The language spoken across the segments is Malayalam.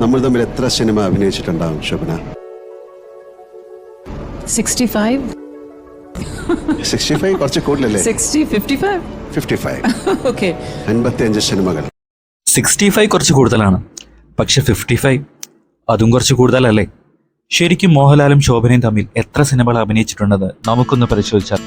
നമ്മൾ തമ്മിൽ എത്ര cinema അഭിനയിച്ചിട്ടുണ്ടാവും Shobhana? Sixty five. Sixty five കുറച്ച് കൂടുതലല്ലേ? Sixty fifty five. Fifty five. Okay അൻപത്തി അഞ്ച് സിനിമകൾ. സിക്സ്റ്റി ഫൈവ് കുറച്ച് കൂടുതലാണ്. പക്ഷെ ഫിഫ്റ്റി ഫൈവ് അതും കുറച്ച് കൂടുതലല്ലേ? ശരിക്കും മോഹൻലാലും ശോഭനയും തമ്മിൽ എത്ര സിനിമകൾ അഭിനയിച്ചിട്ടുണ്ടെന്ന് നമുക്കൊന്ന് പരിശോധിച്ചാൽ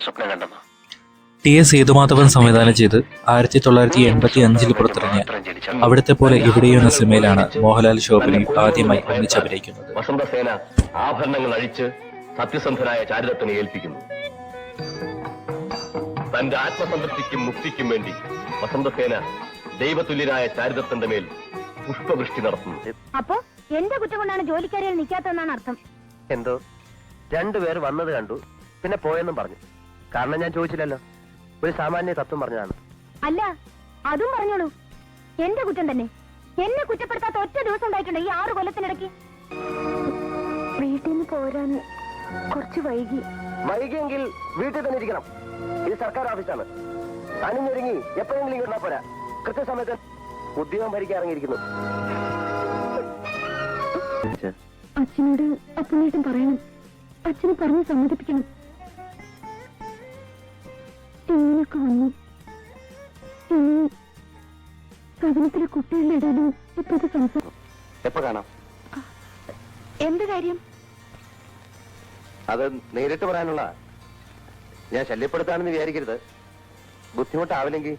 സ്വപ്നം കണ്ടെന്നോ ടി എസ് സേതുമാധവൻ സംവിധാനം ചെയ്ത് ആയിരത്തി തൊള്ളായിരത്തി എൺപത്തി അഞ്ചിൽ പുറത്തിറങ്ങിയ അവിടുത്തെ പോലെ ഇവിടെയെന്ന സിനിമയിലാണ് മോഹൻലാൽ ശോഭനയും ആദ്യമായി ഒന്നിച്ച് അഭിനയിക്കുന്നത് വസന്തസേന ആഭരണങ്ങൾ അഴിച്ച് സത്യസന്ധനായ ചാരിതത്തിനെ ഏൽപ്പിക്കുന്നു. തന്റെ ആത്മസംതൃപ്തിക്കും മുക്തിക്കും വേണ്ടി വസന്തസേന ദൈവതുല്യനായ ചാരിതത്തിന്റെ മേൽ പുഷ്പവൃഷ്ടി നടത്തുന്നു. അപ്പോ എന്റെ കുറ്റം കൊണ്ടാണ് ജോലിക്കാരികൾ നിൽക്കാത്തതെന്നാണ് അർത്ഥം? എന്തോ? രണ്ടുപേർ വന്നത് കണ്ടു പിന്നെ പോയെന്നും പറഞ്ഞു. കാരണം ഞാൻ ചോദിച്ചില്ലല്ലോ. ഒരു സാമാന്യ തത്വം പറഞ്ഞതാണ്. അല്ല അതും പറഞ്ഞോളൂ. എന്റെ കുറ്റം തന്നെ. എന്നെ കുറ്റപ്പെടുത്താത്ത ഒറ്റ ദിവസം ഉണ്ടായിട്ടുണ്ട് ഈ ആറ് കൊല്ലത്തിനിടയ്ക്ക്? വീട്ടിൽ നിന്ന് പോരാൻ കുറച്ച് വൈകി. വൈകിയെങ്കിൽ വീട്ടിൽ തന്നെ ഇരിക്കണം. ഇത് സർക്കാർ ഓഫീസാണ്. അണിഞ്ഞൊരുങ്ങി എപ്പോഴെങ്കിലും ഇങ്ങോട്ട് പോരാ. കൃത്യസമയത്ത് ഉദ്യോഗം ഭരിക്കാൻ ഇറങ്ങിയിരിക്കുന്നു. അച്ഛനോട് അപ്പനേട്ടും പറയണം. അച്ഛനെ പറഞ്ഞ് സമ്മതിപ്പിക്കണം. ഇങ്ങനൊക്കെ കാണുന്നു. ഇനി സദനത്തിലെ കുട്ടികളുടെ ഇടയിലും ഇപ്പോഴത്തെ സംസാരം എപ്പോ കാണാം? എന്ത് കാര്യം? അത് നേരിട്ട് പറയാനുള്ള ഞാൻ ശല്യപ്പെടുത്താണെന്ന് വിചാരിക്കരുത്. ബുദ്ധിമുട്ടാവില്ലെങ്കിൽ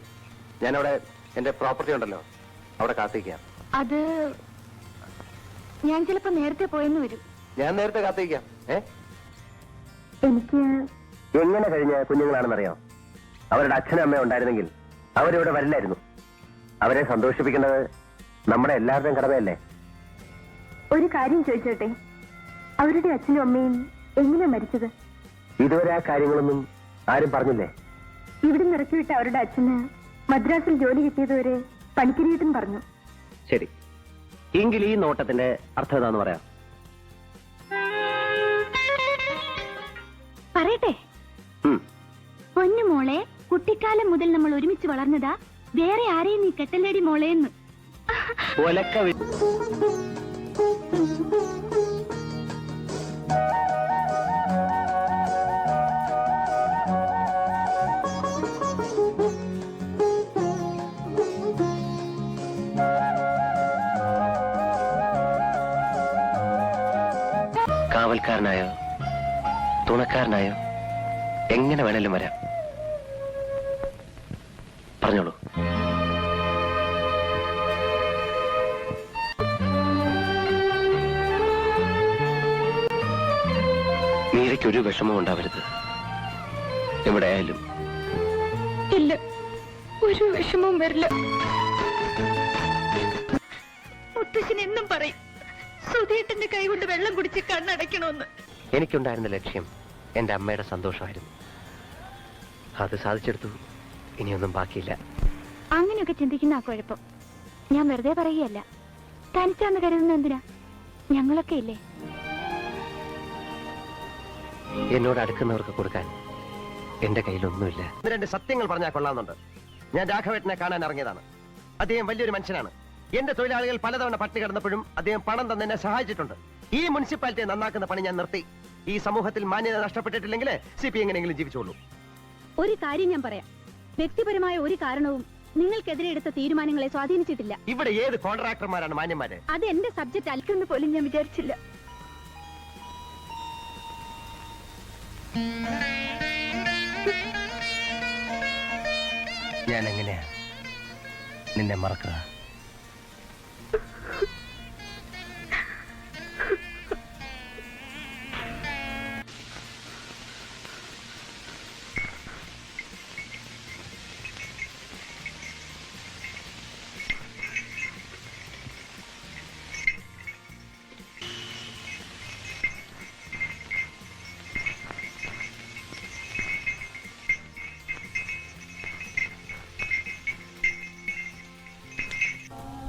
ഞാൻ അവിടെ എന്റെ പ്രോപ്പർട്ടി ഉണ്ടല്ലോ അവിടെ കാത്തിരിക്കാം. അത് ഞാൻ ചിലപ്പോ നേരത്തെ പോയെന്ന് വരും. ഞാൻ നേരത്തെ കാത്തിരിക്കാം. ഏ? എനിക്ക് എങ്ങനെ കഴിഞ്ഞ കുഞ്ഞുങ്ങളാണെന്നറിയാം? അവരുടെ അച്ഛനും അമ്മയും ഉണ്ടായിരുന്നെങ്കിൽ അവരിവിടെ വരില്ലായിരുന്നു. അവരെ സന്തോഷിപ്പിക്കേണ്ടത് നമ്മുടെ എല്ലാവരുടെയും കടമയല്ലേ? ഒരു കാര്യം ചോദിച്ചോട്ടെ? അവരുടെ അച്ഛനും അമ്മയും എങ്ങനെയാ മരിച്ചത്? ഇതുവരെ ആ കാര്യങ്ങളൊന്നും ആരും പറഞ്ഞില്ലേ? ഇവിടെ നിറക്കിവിട്ട അവരുടെ അച്ഛന് മദ്രാസിൽ ജോലി കിട്ടിയതുവരെ പണിക്കരിയിട്ടും പറഞ്ഞു. ശരി. എങ്കിൽ ഈ നോട്ടത്തിന്റെ അർത്ഥം എന്താന്ന് പറയാം? പറയട്ടെ. പൊന്നു മോളെ കുട്ടിക്കാലം മുതൽ നമ്മൾ ഒരുമിച്ച് വളർന്നതാ വേറെ ആരെയും നീ കെട്ടല്ലേടി മോളേന്ന് കാവൽക്കാരനായോ? തുണക്കാരനായോ? എങ്ങനെ വേണേലും വരാം. പറഞ്ഞോളൂ. മീരയ്ക്കൊരു വിഷമം ഉണ്ടാവരുത്. എവിടെ ആയാലും ഇല്ല. ഒരു വിഷമവും വരില്ല. മുത്തശ്ശൻ എന്നും പറയും സുധീട്ടന്റെ കൈ കൊണ്ട് വെള്ളം കുടിച്ച് കണ്ണടയ്ക്കണമെന്ന്. എനിക്കുണ്ടായിരുന്ന ലക്ഷ്യം എന്റെ അമ്മയുടെ സന്തോഷമായിരുന്നു. അത് സാധിച്ചെടുത്തു ഇനിയൊന്നും ബാക്കിയില്ല. അങ്ങനെയൊക്കെ ചിന്തിക്കുന്ന ആ കുഴപ്പം. ഞാൻ വെറുതെ പറയുകയല്ല. തനിച്ചാന്ന് കരുതുന്ന എന്തിനാ? ഞങ്ങളൊക്കെ ഇല്ലേ? എന്നോട് അടുക്കുന്നവർക്ക് കൊടുക്കാൻ എന്റെ കയ്യിലൊന്നുമില്ല. രണ്ട് സത്യങ്ങൾ പറഞ്ഞാൽ കൊള്ളാവുന്നുണ്ട്. ഞാൻ രാഘവേട്ടനെ കാണാൻ ഇറങ്ങിയതാണ്. അദ്ദേഹം വലിയൊരു മനുഷ്യനാണ്. എന്റെ തൊഴിലാളികൾ പലതവണ പട്ടി കിടന്നപ്പോഴും അദ്ദേഹം പണം തന്നെ എന്നെ സഹായിച്ചിട്ടുണ്ട്. ഈ മുനിസിപ്പാലിറ്റിയെ നന്നാക്കുന്ന പണി ഞാൻ നിർത്തി. ഈ സമൂഹത്തിൽ മാന്യത നഷ്ടപ്പെട്ടിട്ടില്ലെങ്കിൽ സി പി എങ്ങനെയെങ്കിലും ജീവിച്ചോളൂ. ഒരു കാര്യം ഞാൻ പറയാം. വ്യക്തിപരമായ ഒരു കാരണവും നിങ്ങൾക്കെതിരെ എടുത്ത തീരുമാനങ്ങളെ സ്വാധീനിച്ചിട്ടില്ല. ഇവിടെ ഏത് കോൺട്രാക്ടർമാരാണ് മാന്യന്മാര്? അത് എന്റെ സബ്ജക്റ്റ് അൽക്കെന്ന് പോലും ഞാൻ വിചാരിച്ചില്ല. ഞാൻ എങ്ങനെയാ നിന്നെ മറക്കുക?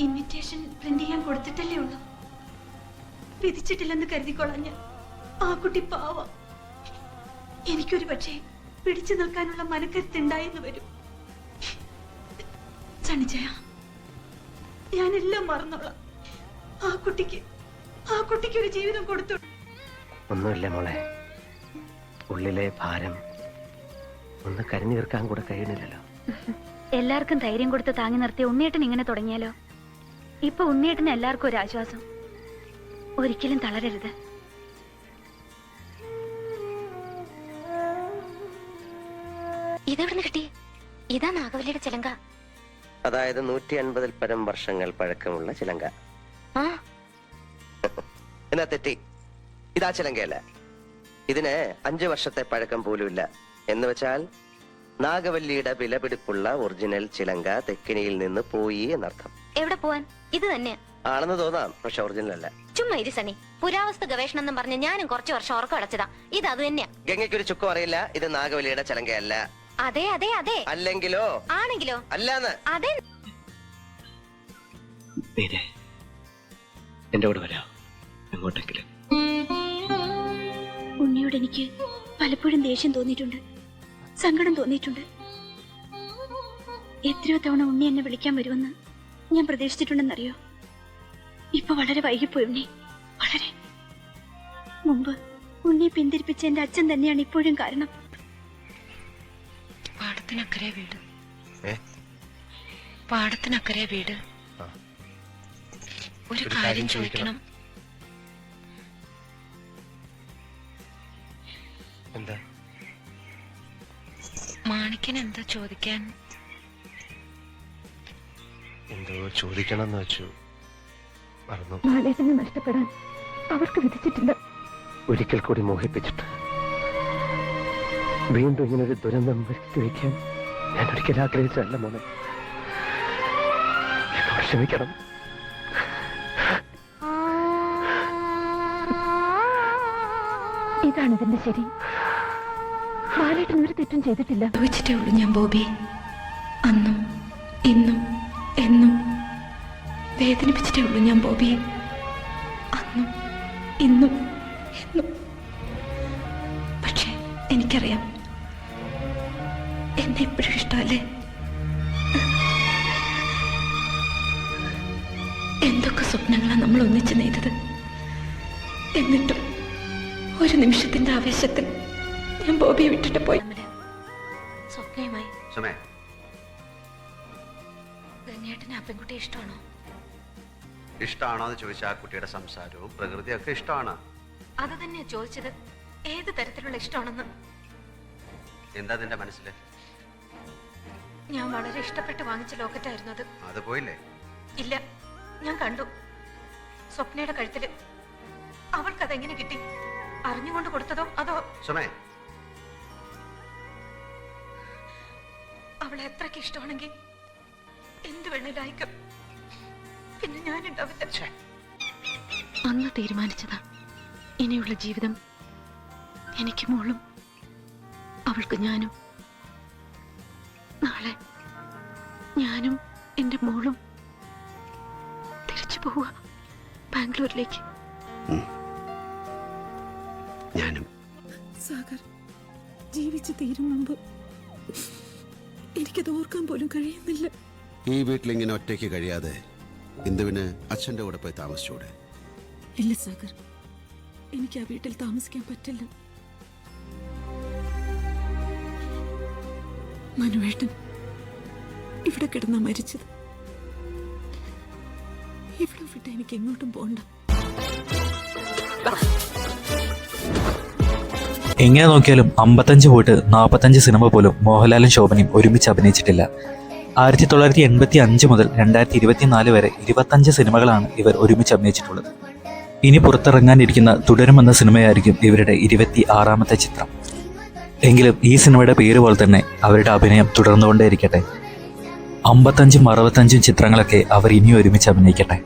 ഇൻവിറ്റേഷൻ പ്രിന്റ് ചെയ്യാൻ കൊടുത്തിട്ടല്ലേ ഉള്ളൂ. വിധിച്ചിട്ടില്ലെന്ന് കരുതിക്കൊള്ളാഞ്ഞ ആ കുട്ടി പാവം. എനിക്കൊരു പക്ഷേ പിടിച്ചു നിൽക്കാനുള്ള മനക്കരുത്തുണ്ടായെന്ന് വരും. സണിജയ ഞാനെല്ലാം മറന്നോളാം. ആ കുട്ടിക്ക് ആ കുട്ടിക്ക് ഒരു ജീവിതം കൊടുത്തു. ഒന്നുമില്ല മോളെ. ഉള്ളിലെ ഭാരം ഒന്ന് കരഞ്ഞു തീർക്കാൻ കൂടെ കഴിയണില്ലല്ലോ. എല്ലാവർക്കും ധൈര്യം കൊടുത്ത് താങ്ങി നിർത്തി ഉണ്ണിയേട്ടൻ ഇങ്ങനെ തുടങ്ങിയാലോ? ഇപ്പൊ ഉണ്ണിയേട്ടന് എല്ലാവർക്കും ഒരു ആശ്വാസം. ഒരിക്കലും തളരരുത്. ഇതെവിടുന്ന് കിട്ടി? ഇതാ നാഗവല്ലിയുടെ ചിലങ്ക. അതായത് നൂറ്റി അൻപതിൽ പരം വർഷങ്ങൾ പഴക്കമുള്ള ചിലങ്ക. ആ. എന്നാ തെറ്റി? ഇതാ ചിലങ്കയല്ല? ഇതിന് അഞ്ചു വർഷത്തെ പഴക്കം പോലുമില്ല എന്ന് വെച്ചാൽ നാഗവല്ലിയുടെ വിലപിടിപ്പുള്ള ഒറിജിനൽ ചിലങ്ക തെക്കിനിയിൽ നിന്ന് പോയി എന്നർത്ഥം. എവിടെ പോവാൻ? ഇത് തന്നെ ആണെന്ന് തോന്നാം പക്ഷെ ഒറിജിനൽ അല്ല. ചുമ്മാ ഇരി സണി പുരാവസ്തു ഗവേഷണം എന്നും പറഞ്ഞ് ഞാനും കുറച്ചു വർഷം ഉറക്കം അടച്ചതാ. ഇത് അത് തന്നെയാ. ഗംഗയ്ക്കൊരു ചുക്കും അറിയില്ല ഇത് നാഗവലിയുടെ ചലങ്കയല്ല. അതെ അതെ അതെ. അല്ലെങ്കിലോ? ആണെങ്കിലോ? അല്ലാന്ന്. അതെ. എന്റെ കൂടെ വരാം. എങ്ങോട്ടെങ്കിലും. ഉണ്ണിയോട് എനിക്ക് പലപ്പോഴും ദേഷ്യം തോന്നിയിട്ടുണ്ട് സങ്കടം തോന്നിയിട്ടുണ്ട്. എത്രയോ തവണ ഉണ്ണി എന്നെ വിളിക്കാൻ വരുമെന്ന് ഞാൻ പ്രതീക്ഷിച്ചിട്ടുണ്ടെന്നറിയോ? ഇപ്പൊ വളരെ വൈകിപ്പോയി ഉണ്ണി. വളരെ. മുമ്പ് ഉണ്ണി പിന്തിരിപ്പിച്ച എന്റെ അച്ഛൻ തന്നെയാണ് ഇപ്പോഴും കാരണം. പാടത്തിനക്കരെ വീട്. ഏ? പാടത്തിനക്കരെ വീട്. ഒരു കാര്യം. ചോദിക്കണം. എന്താ? മാണിക്കൻ എന്താ ചോദിക്കാൻ? എന്തോ ചോദിക്കണമെന്ന് വെച്ചു. മറന്നു. ബാലേട്ടനെ നഷ്ടപ്പെടാൻ അവർക്ക് വിധിച്ചിട്ടില്ല ഒരിക്കൽ കൂടി മോഹിപ്പിച്ചിട്ട് വീണ്ടും ഇങ്ങനൊരു ദുരന്തം വരുത്തി വയ്ക്കാൻ ഞാൻ ഒരിക്കലും ആഗ്രഹിച്ചല്ല മോനെ. എന്നോട് ക്ഷമിക്കണം. ഇതാണ് ഇതിന്റെ ശരി. ബാലേട്ടൻ ഒരു തെറ്റും ചെയ്തിട്ടില്ല. ഉള്ളൂ ഞാൻ ബോബി. അന്നും ഇന്നും വേദനിപ്പിച്ചിട്ടേ ഉള്ളൂ ഞാൻ ബോബിയെ അന്നും ഇന്നും എന്നും. പക്ഷേ എനിക്കറിയാം. എന്നെ എപ്പോഴും ഇഷ്ടമല്ലേ? എന്തൊക്കെ സ്വപ്നങ്ങളാണ് നമ്മൾ ഒന്നിച്ച് നെയ്തത്? എന്നിട്ടും ഒരു നിമിഷത്തിന്റെ ആവേശത്തിൽ ഞാൻ ബോബിയെ വിട്ടിട്ട് പോയി. സ്വപ്നയുമായി. സുമേ. ഗംഗേട്ടന് ആ പെൺകുട്ടിയെ ഇഷ്ടമാണോ? ഇഷ്ടമാണോ എന്ന് ചോദിച്ചാൽ ആ കുട്ടിയുടെ സംസാരവും പ്രകൃതിയൊക്കെ ഇഷ്ടമാണ് അത് തന്നെയാ ചോദിച്ചത്. ഏത് തരത്തിലുള്ള ഇഷ്ടമാണെന്ന്? എന്താ നിന്റെ മനസ്സിൽ ഞാൻ വളരെ ഇഷ്ടപ്പെട്ട് വാങ്ങിച്ച ലോക്കറ്റായിരുന്നു അത്. അത് പോയില്ലേ? ഇല്ല ഞാൻ കണ്ടു. സ്വപ്നയുടെ കഴുത്തിൽ. അവൾക്ക് അതെങ്ങനെ കിട്ടി? അറിഞ്ഞുകൊണ്ട് കൊടുത്തതോ അതോ? സുമേ. അവളെ എത്രക്ക് ഇഷ്ടമാണെങ്കിൽ എന്ത് വേണേലും അയക്കും. പിന്നെ ഞാനുണ്ടാവില്ല അന്ന് തീരുമാനിച്ചതാ. ഇനിയുള്ള ജീവിതം എനിക്ക് മോളും അവൾക്ക് ഞാനും. നാളെ ഞാനും എന്റെ മോളും തിരിച്ചു പോവുക ബാംഗ്ലൂരിലേക്ക്. ഞാനും. സാഗർ ജീവിച്ചു തീരും മുമ്പ് എനിക്കത് ഓർക്കാൻ പോലും കഴിയുന്നില്ല. ഈ വീട്ടിൽ ഇങ്ങനെ ഒറ്റയ്ക്ക് കഴിയാതെ ഇന്ദുവിന് അച്ഛന്റെ കൂടെ പോയി താമസിച്ചൂടെ? ഇല്ല സാഗർ. എനിക്ക് ആ വീട്ടിൽ താമസിക്കാൻ പറ്റില്ല. മനുവേട്ടൻ ഇവിടെ കിടന്ന മരിച്ചത്. ഇവിടെ വിട്ട് എനിക്ക് എങ്ങോട്ടും പോണ്ട. എങ്ങനെ നോക്കിയാലും അമ്പത്തഞ്ച് പോയിട്ട് നാൽപ്പത്തഞ്ച് സിനിമ പോലും മോഹൻലാലും ശോഭനയും ഒരുമിച്ച് അഭിനയിച്ചിട്ടില്ല. ആയിരത്തി തൊള്ളായിരത്തി എൺപത്തി അഞ്ച് മുതൽ രണ്ടായിരത്തി ഇരുപത്തിനാല് വരെ ഇരുപത്തഞ്ച് സിനിമകളാണ് ഇവർ ഒരുമിച്ച് അഭിനയിച്ചിട്ടുള്ളത്. ഇനി പുറത്തിറങ്ങാനിരിക്കുന്ന തുടരുമെന്ന സിനിമയായിരിക്കും ഇവരുടെ ഇരുപത്തി ആറാമത്തെ ചിത്രം. എങ്കിലും ഈ സിനിമയുടെ പേര് പോലെ തന്നെ അവരുടെ അഭിനയം തുടർന്നുകൊണ്ടേയിരിക്കട്ടെ. അമ്പത്തഞ്ചും അറുപത്തഞ്ചും ചിത്രങ്ങളൊക്കെ അവർ ഇനി ഒരുമിച്ച് അഭിനയിക്കട്ടെ.